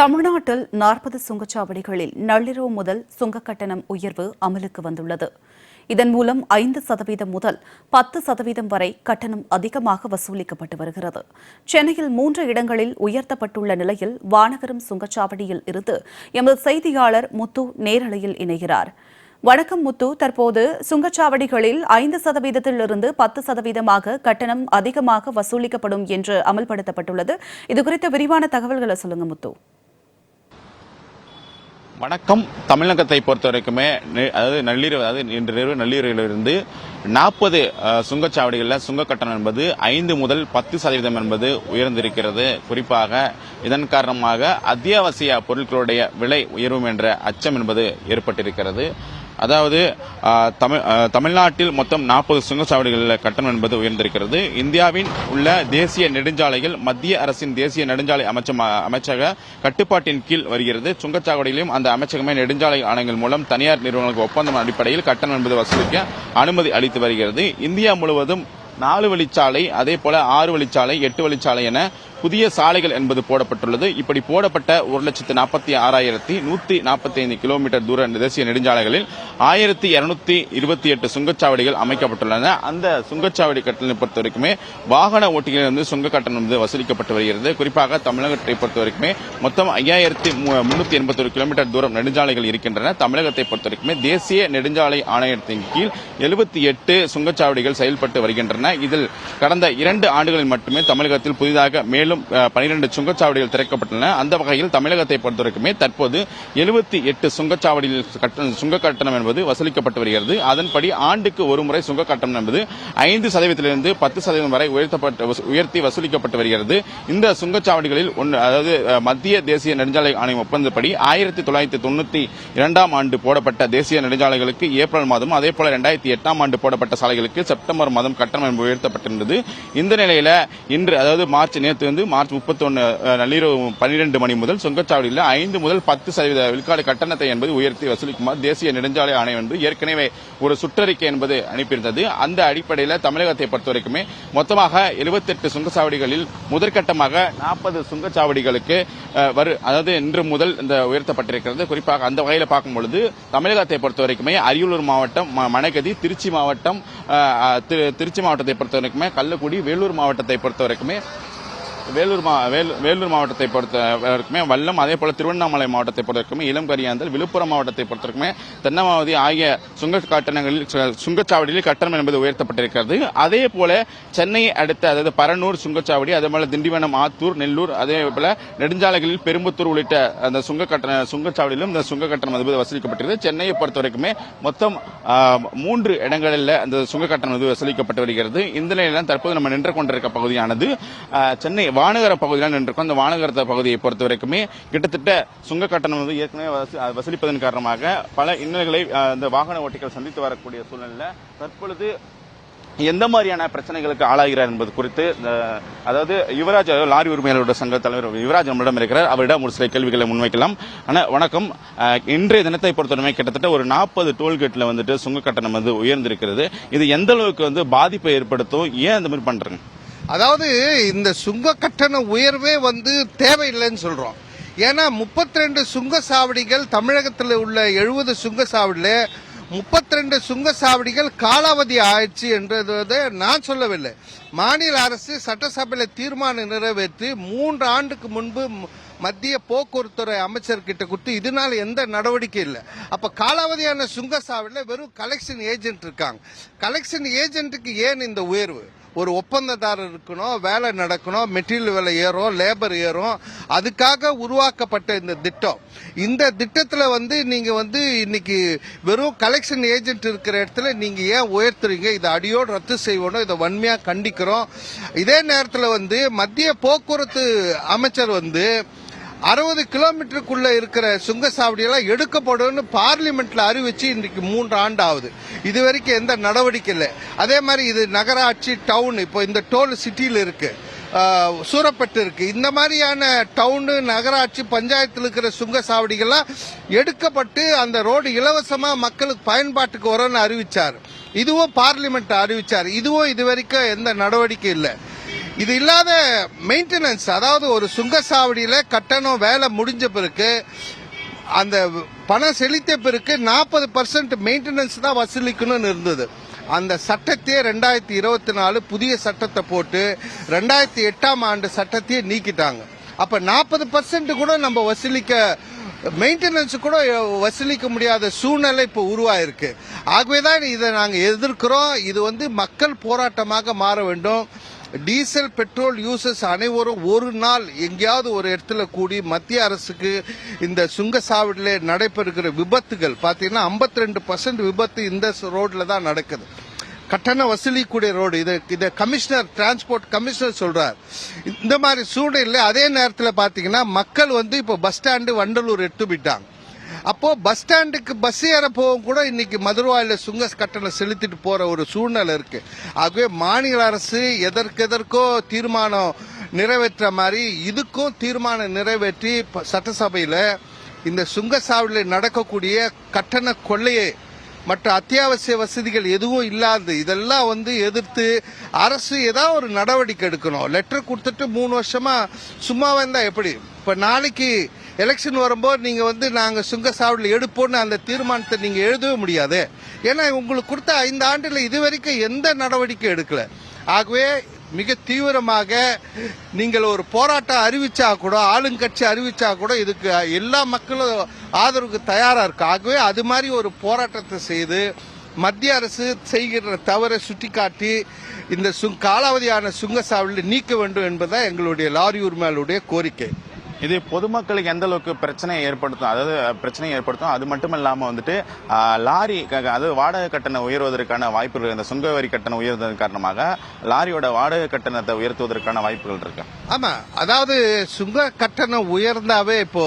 தமிழ்நாட்டில் நாற்பது சுங்கச்சாவடிகளில் நள்ளிரவு முதல் சுங்க கட்டணம் உயர்வு அமலுக்கு வந்துள்ளது. இதன் மூலம் ஐந்து சதவீதம் முதல் பத்து சதவீதம் வரை கட்டணம் அதிகமாக வசூலிக்கப்பட்டு வருகிறது. சென்னையில் மூன்று இடங்களில் உயர்த்தப்பட்டுள்ள நிலையில் வானகரம் சுங்கச்சாவடியில் இருந்து எமது செய்தியாளர் முத்து நேரலையில் இணைகிறார். வணக்கம் முத்து. தற்போது சுங்கச்சாவடிகளில் ஐந்து சதவீதத்திலிருந்து பத்து சதவீதமாக கட்டணம் அதிகமாக வசூலிக்கப்படும் என்று அமல்படுத்தப்பட்டுள்ளது. இதுகுறித்த விரிவான தகவல்களை சொல்லுங்க முத்து. வணக்கம். தமிழகத்தை பொறுத்த வரைக்குமே அதாவது நள்ளிரவு அதாவது இன்று நள்ளிரவிலிருந்து நாற்பது சுங்கச்சாவடிகளில் சுங்க கட்டணம் என்பது ஐந்து முதல் பத்து சதவீதம் என்பது உயர்ந்திருக்கிறது. குறிப்பாக இதன் காரணமாக அத்தியாவசிய பொருட்களுடைய விலை உயரும் என்ற அச்சம் என்பது ஏற்பட்டிருக்கிறது. அதாவது தமிழ் தமிழ்நாட்டில் மொத்தம் நாற்பது சுங்கச்சாவடிகளில் கட்டணம் என்பது உயர்ந்திருக்கிறது. இந்தியாவின் உள்ள தேசிய நெடுஞ்சாலைகள் மத்திய அரசின் தேசிய நெடுஞ்சாலை அமைச்ச அமைச்சக கட்டுப்பாட்டின் கீழ் வருகிறது. சுங்கச்சாவடியிலும் அந்த அமைச்சகமே நெடுஞ்சாலை ஆணையங்கள் மூலம் தனியார் நிறுவனங்களுக்கு ஒப்பந்தம் அடிப்படையில் கட்டணம் என்பது வசூலிக்க அனுமதி அளித்து வருகிறது. இந்தியா முழுவதும் நாலு வழிச்சாலை அதே போல ஆறு வழிச்சாலை எட்டு வழிச்சாலை என புதிய சாலைகள் என்பது போடப்பட்டுள்ளது. இப்படி போடப்பட்ட ஒரு லட்சத்து நாற்பத்தி ஆறாயிரத்தி நூத்தி நாற்பத்தி ஐந்து கிலோமீட்டர் தூர தேசிய நெடுஞ்சாலைகளில் ஆயிரத்தி இருநூத்தி இருபத்தி எட்டு சுங்கச்சாவடிகள் அமைக்கப்பட்டுள்ளன. அந்த சுங்கச்சாவடி கட்டணத்தை பொறுத்த வரைக்குமே வாகன ஓட்டிகளிலிருந்து சுங்க கட்டணம் வந்து வசூலிக்கப்பட்டு வருகிறது. குறிப்பாக தமிழகத்தை பொறுத்த வரைக்குமே மொத்தம் ஐயாயிரத்தி முன்னூத்தி எண்பத்தி ஒரு கிலோமீட்டர் தூரம் நெடுஞ்சாலைகள் இருக்கின்றன. தமிழகத்தை பொறுத்த வரைக்குமே தேசிய நெடுஞ்சாலை ஆணையத்தின் கீழ் எழுபத்தி எட்டு சுங்கச்சாவடிகள் செயல்பட்டு வருகின்றன. இதில் கடந்த இரண்டு ஆண்டுகளில் மட்டுமே தமிழகத்தில் புதிதாக மேல் மேலும் பனிரெண்டு சுங்கச்சாவடிகள் திறக்கப்பட்டுள்ளன. அந்த வகையில் தமிழகத்தை பொறுத்தவரைக்குமே தற்போது எழுபத்தி எட்டு சுங்கச்சாவடியில் சுங்க கட்டணம் என்பது வசூலிக்கப்பட்டு வருகிறது. அதன்படி ஆண்டுக்கு ஒரு முறை சுங்க கட்டணம் என்பது ஐந்து சதவீதத்திலிருந்து பத்து சதவீதம் வரை உயர்த்தப்பட்டு உயர்த்தி வசூலிக்கப்பட்டு வருகிறது. இந்த சுங்கச்சாவடிகளில் ஒன்று அதாவது மத்திய தேசிய நெடுஞ்சாலை ஆணையம் ஒப்பந்தப்படி ஆயிரத்தி தொள்ளாயிரத்தி தொண்ணூத்தி இரண்டாம் ஆண்டு போடப்பட்ட தேசிய நெடுஞ்சாலைகளுக்கு ஏப்ரல் மாதம் அதே போல இரண்டாயிரத்தி எட்டாம் ஆண்டு போடப்பட்ட சாலைகளுக்கு செப்டம்பர் மாதம் கட்டணம் உயர்த்தப்பட்டிருந்தது. இந்த நிலையில இன்று அதாவது மார்ச் நேற்று வந்து மார்ச் முப்பத்தொன்னு நள்ளிரவு பன்னிரண்டு மணி முதல் சுங்கச்சாவடியில் ஐந்து முதல் பத்து சதவீத விழுக்காடு கட்டணத்தை என்பது உயர்த்தி வசூலிக்குமாறு தேசிய நெடுஞ்சாலை ஆணையம் வந்து ஏற்கனவே ஒரு சுற்றறிக்கை என்பது அனுப்பியிருந்தது. அந்த அடிப்படையில் தமிழகத்தை பொறுத்தவரைக்குமே மொத்தமாக 78 சுங்கச்சாவடிகளில் முதற்கட்டமாக நாற்பது சுங்கச்சாவடிகளுக்கு வரு அதாவது இன்று முதல் இந்த உயர்த்தப்பட்டிருக்கிறது. குறிப்பாக அந்த வகையில் பார்க்கும் பொழுது தமிழகத்தை பொறுத்தவரைக்குமே அரியலூர் மாவட்டம் ம- மணகதி திருச்சி மாவட்டம் திரு- திருச்சி மாவட்டத்தை பொறுத்தவரைக்குமே கள்ளக்குடி வேலூர் மாவட்டத்தை பொறுத்தவரைக்குமே வேலூர் மா வேலூர் மாவட்டத்தை பொறுத்த வரைக்குமே வல்லம் அதே போல திருவண்ணாமலை மாவட்டத்தை பொறுத்த வரைக்குமே இளங்கரியாந்தல் விழுப்புரம் மாவட்டத்தை பொறுத்த வரைக்குமே தென்னமாவதி ஆகிய சுங்க கட்டணங்களில் சு- சுங்கச்சாவடியில் கட்டணம் என்பது உயர்த்தப்பட்டிருக்கிறது. அதே போல சென்னை அடுத்த அதாவது பரனூர் சுங்கச்சாவடி அதே போல திண்டிவனம் ஆத்தூர் நெல்லூர் அதே போல நெடுஞ்சாலைகளில் பெரும்புத்தூர் உள்ளிட்ட அந்த சுங்க கட்டண சுங்கச்சாவடியிலும் இந்த சுங்க கட்டணம் என்பது வசூலிக்கப்பட்டிருக்கிறது. சென்னையை பொறுத்த வரைக்குமே மொத்தம் மூன்று இடங்களில் அந்த சுங்க கட்டணம் வந்து வசூலிக்கப்பட்டு வருகிறது. இந்த நிலையில் தற்போது நம்ம நின்று கொண்டிருக்க பகுதியானது. சென்னை வானகர பகுதியில் நின்றிருக்கோம். அந்த வானகர பகுதியை பொறுத்த வரைக்குமே கிட்டத்தட்ட சுங்க கட்டணம் வந்து ஏற்கனவே வசூலிப்பதன் காரணமாக பல இன்னல்களை இந்த வாகன ஓட்டிகள் சந்தித்து வரக்கூடிய சூழ்நிலையில் தற்பொழுது எந்த மாதிரியான பிரச்சனைகளுக்கு ஆளாகிறார் என்பது குறித்து அதாவது யுவராஜ் லாரி உரிமையாளரோட சங்க தலைவர் யுவராஜ் நம்மளிடம் இருக்கிறார். அவரிடம் ஒரு சில கேள்விகளை முன்வைக்கலாம். ஆனால் வணக்கம். இன்றைய தினத்தை பொறுத்தவரை கிட்டத்தட்ட ஒரு நாற்பது டோல்கேட்டில் வந்துட்டு சுங்க கட்டணம் வந்து உயர்ந்திருக்கிறது. இது எந்த அளவுக்கு வந்து பாதிப்பை ஏற்படுத்தும்? ஏன் அந்த மாதிரி பண்ணுறேங்க அதாவது இந்த சுங்க கட்டண உயர்வே வந்து தேவையில்லைன்னு சொல்கிறோம் ஏன்னா 32 சுங்க சாவடிகள் தமிழகத்தில் உள்ள எழுபது சுங்க சாவடியில 32 சுங்க சாவடிகள் காலாவதி ஆயிடுச்சு என்றதை நான் சொல்லவில்லை. மாநில அரசு சட்டசபையில் தீர்மானம் நிறைவேற்றி மூன்று ஆண்டுக்கு முன்பு மத்திய போக்குவரத்துறை அமைச்சர்கிட்ட கொடுத்து இதனால எந்த நடவடிக்கை இல்லை. அப்ப காலாவதியான சுங்கசாவடியில் வெறும் கலெக்ஷன் ஏஜென்ட் இருக்காங்க. கலெக்ஷன் ஏஜென்ட்டுக்கு ஏன் இந்த உயர்வு? ஒரு ஒப்பந்ததாரர் இருக்கணும் வேலை நடக்கணும் மெட்டீரியல் விலை ஏறும் லேபர் ஏறும். அதுக்காக உருவாக்கப்பட்ட இந்த திட்டம். இந்த திட்டத்தில் வந்து நீங்கள் வந்து இன்னைக்கு வெறும் கலெக்ஷன் ஏஜென்ட் இருக்கிற இடத்துல நீங்கள் ஏன் உயர்த்துறீங்க? இதை அடியோடு ரத்து செய்வோம் இதை வன்மையாக கண்டிக்கிறோம். இதே நேரத்தில் வந்து மத்திய போக்குவரத்து அமைச்சர் வந்து அறுபது கிலோமீட்டருக்குள்ள இருக்கிற சுங்கச்சாவடியெல்லாம் எடுக்கப்படும்னு பார்லிமெண்ட்ல அறிவிச்சு இன்னைக்கு மூன்று ஆண்டு ஆகுது இது வரைக்கும் எந்த நடவடிக்கை இல்லை. அதே மாதிரி இது நகராட்சி டவுன் இப்போ இந்த டோல் சிட்டியில் இருக்கு. சூறப்பட்டு சூரப்பட்டு இருக்கு. இந்த மாதிரியான டவுனு நகராட்சி பஞ்சாயத்தில் இருக்கிற சுங்க சாவடிகள்லாம் எடுக்கப்பட்டு அந்த ரோடு இலவசமா மக்களுக்கு பயன்பாட்டுக்கு வரும்னு அறிவிச்சார். இதுவும் பார்லிமெண்ட் அறிவிச்சார். இதுவும் இது வரைக்கும் எந்த நடவடிக்கை இல்லை. இது இல்லாத மெயின்டெனன்ஸ் அதாவது ஒரு சுங்கசாவடியில கட்டணம் வேலை முடிஞ்ச பிறகு அந்த பணம் செலுத்த பிறகு நாற்பது பர்சன்ட் மெயின்டெனன்ஸ் தான் வசூலிக்கணும்னு இருந்தது. அந்த சட்டத்தையே ரெண்டாயிரத்தி இருபத்தி நாலு புதிய சட்டத்தை போட்டு ரெண்டாயிரத்தி எட்டாம் ஆண்டு சட்டத்தையே நீக்கிட்டாங்க. அப்போ நாற்பது பர்சன்ட் கூட நம்ம வசூலிக்க மெயின்டெனன்ஸ் கூட வசூலிக்க முடியாத சூழ்நிலை இப்போ உருவாயிருக்கு. ஆகவே தான் இதை நாங்கள் எதிர்க்கிறோம். இது வந்து மக்கள் போராட்டமாக மாற வேண்டும். டீசல் பெட்ரோல் யூசர்ஸ் அனைவரும் ஒரு நாள் எங்கேயாவது ஒரு இடத்துல கூடி மத்திய அரசுக்கு இந்த சுங்கசாவடியில் நடைபெறுகிற விபத்துகள். பார்த்தீங்கன்னா ஐம்பத்தி ரெண்டு பர்சன்ட் விபத்து இந்த ரோட்ல தான் நடக்குது. கட்டண வசூலிக்கூடிய ரோடு இதை இதை கமிஷனர் டிரான்ஸ்போர்ட் கமிஷனர் சொல்றார். இந்த மாதிரி சூழ்நிலை அதே நேரத்தில் பார்த்தீங்கன்னா மக்கள் வந்து இப்போ பஸ் ஸ்டாண்டு வண்டலூர் எடுத்து போயிட்டாங்க அப்போ பஸ் ஸ்டாண்டுக்கு பஸ் ஏற போகும் கூட இன்னைக்கு மதுரவாயில சுங்க கட்டணம் செலுத்திட்டு போற ஒரு சூழ்நிலை இருக்கு. ஆகவே மாநில அரசு எதற்கெதற்கோ தீர்மானம் நிறைவேற்ற மாதிரி இதுக்கும் தீர்மானம் நிறைவேற்றி ப- சட்டசபையில இந்த சுங்கசாவடியில் நடக்கக்கூடிய கட்டண கொள்ளையை மற்ற அத்தியாவசிய வசதிகள் எதுவும் இல்லாது இதெல்லாம் வந்து எதிர்த்து அரசு ஏதாவது ஒரு நடவடிக்கை எடுக்கணும். லெட்டர் கொடுத்துட்டு மூணு வருஷமா சும்மா வந்தா எப்படி? இப்ப நாளைக்கு எலெக்ஷன் வரும்போது நீங்கள் வந்து நாங்கள் சுங்கசாவடியில் எடுப்போம்னு அந்த தீர்மானத்தை நீங்கள் எழுதவே முடியாது. ஏன்னா உங்களுக்கு கொடுத்த ஐந்து ஆண்டுல இதுவரைக்கும் எந்த நடவடிக்கை எடுக்கலை. ஆகவே மிக தீவிரமாக நீங்கள் ஒரு போராட்டம் அறிவிச்சா கூட ஆளுங்கட்சி அறிவிச்சா கூட இதுக்கு எல்லா மக்களும் ஆதரவுக்கு தயாராக இருக்கு? ஆகவே அது மாதிரி ஒரு போராட்டத்தை செய்து மத்திய அரசு செய்கிற தவறை சுட்டிக்காட்டி இந்த சுங் காலாவதியான சுங்கசாவடியில் நீக்க வேண்டும் என்பதுதான் எங்களுடைய லாரி உரிமையாளருடைய கோரிக்கை. இது பொதுமக்களுக்கு எந்த அளவுக்கு பிரச்சனையை ஏற்படுத்தும் அதாவது பிரச்சனையை ஏற்படுத்தும் அது மட்டும் இல்லாம வந்துட்டு லாரி அதாவது வாடகை கட்டணம் உயர்வதற்கான வாய்ப்புகள் இந்த சுங்க வரி கட்டணம் உயர்வதன் காரணமாக லாரியோட வாடகை கட்டணத்தை உயர்த்துவதற்கான வாய்ப்புகள் இருக்கு. ஆமா அதாவது சுங்க கட்டணம் உயர்ந்தாவே இப்போ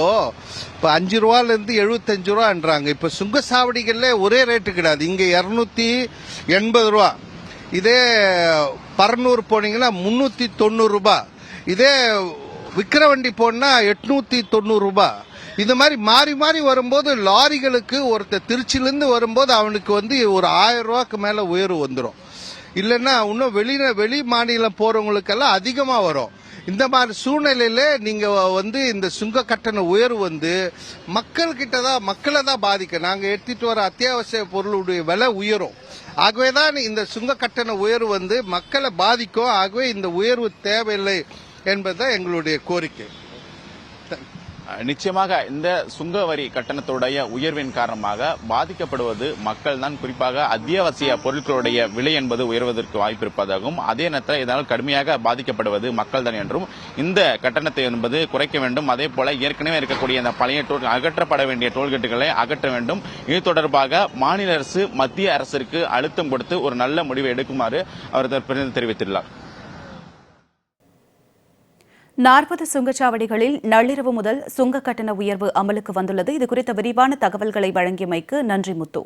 இப்போ அஞ்சு ரூபால இருந்து எழுபத்தஞ்சு ரூபான்றாங்க. இப்போ சுங்க சாவடிகள்ல ஒரே ரேட்டு கிடையாது. இங்க இருநூத்தி எண்பது ரூபா. இதே பரநூறு போனீங்கன்னா முன்னூத்தி தொண்ணூறு ரூபாய் இதே விக்கிரவண்டி போனா எட்நூத்தி தொண்ணூறு ரூபாய் இந்த மாதிரி மாறி மாறி வரும்போது லாரிகளுக்கு ஒருத்தர் திருச்சியிலேருந்து வரும்போது அவனுக்கு வந்து ஒரு ஆயிரம் ரூபாய்க்கு மேல உயர்வு வந்துடும் இல்லைன்னா இன்னும் வெளியில வெளி மாநிலம் போறவங்களுக்கெல்லாம் அதிகமா வரும். இந்த மாதிரி சூழ்நிலையில நீங்க வந்து இந்த சுங்க கட்டண உயர்வு வந்து மக்கள்கிட்ட தான் மக்களை தான் பாதிக்க நாங்கள் எடுத்துட்டு வர அத்தியாவசிய பொருளுடைய விலை உயரும். ஆகவே தான் இந்த சுங்க கட்டண உயர்வு வந்து மக்களை பாதிக்கும். ஆகவே இந்த உயர்வு தேவையில்லை. என்பதுதான் எங்களுடைய கோரிக்கை. நிச்சயமாக இந்த சுங்க வரி கட்டணத்துடைய உயர்வின் காரணமாக பாதிக்கப்படுவது மக்கள் தான். குறிப்பாக அத்தியாவசிய பொருட்களுடைய விலை என்பது உயர்வதற்கு வாய்ப்பு இருப்பதாகவும் அதே நேரத்தில் இதனால் கடுமையாக பாதிக்கப்படுவது மக்கள் தான் என்றும் இந்த கட்டணத்தை என்பது குறைக்க வேண்டும். அதே போல ஏற்கனவே இருக்கக்கூடிய அந்த பழைய டோல் அகற்றப்பட வேண்டிய டோல்கேட்டுகளை அகற்ற வேண்டும். இது தொடர்பாக மாநில அரசு மத்திய அரசிற்கு அழுத்தம் கொடுத்து ஒரு நல்ல முடிவை எடுக்குமாறு அவர் தெரிவித்துள்ளார். நாற்பது சுங்கச்சாவடிகளில் நள்ளிரவு முதல் சுங்க கட்டண உயர்வு அமலுக்கு வந்துள்ளது. இது குறித்த விரிவான தகவல்களை வழங்கியமைக்கு நன்றி முத்து.